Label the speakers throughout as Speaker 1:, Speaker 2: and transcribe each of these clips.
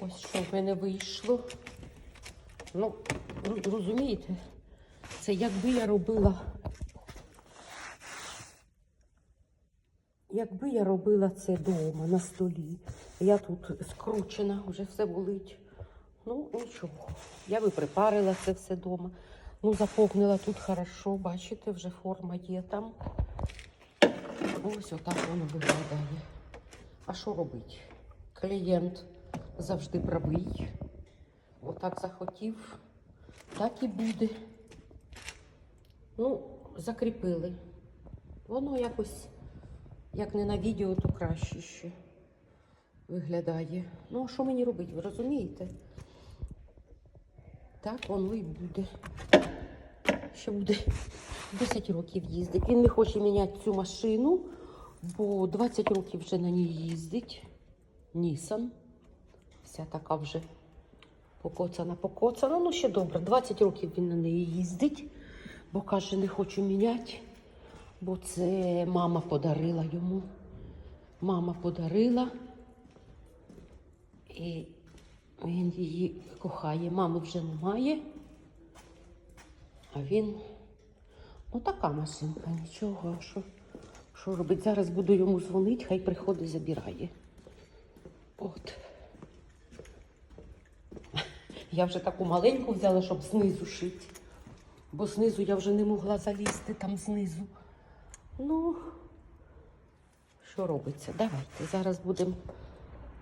Speaker 1: Ось що в мене вийшло. Ну, розумієте, це якби я робила. Якби я робила це вдома на столі, я тут скручена, вже все болить. Ну, нічого. Я би припарила це все вдома. Ну, заповнила тут хорошо, бачите, вже форма є там. Ось отак воно виглядає. А що робити? Клієнт завжди правий. Отак захотів, так і буде. Ну, закріпили. Воно якось, як не на відео, то краще ще виглядає. Ну, а що мені робити, ви розумієте? Так воно і буде. Ще буде 10 років їздить. Він не хоче міняти цю машину, бо 20 років вже на ній їздить. Нісан. Вся така вже покоцана, покоцана. Ну, ще добре. 20 років він на неї їздить, бо каже, не хочу міняти, бо це мама подарила йому. Мама подарила. І він її кохає. Мами вже немає. А він. Ну, така машинка, нічого. Що, що робить? Зараз буду йому дзвонити, хай приходить, забирає. Я вже таку маленьку взяла, щоб знизу шити. Бо знизу я вже не могла залізти там знизу. Ну, що робиться? Давайте. Зараз будемо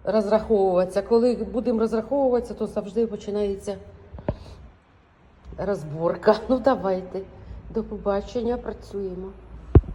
Speaker 1: розраховуватися. Коли будемо розраховуватися, то завжди починається розборка. Ну, давайте. До побачення, працюємо.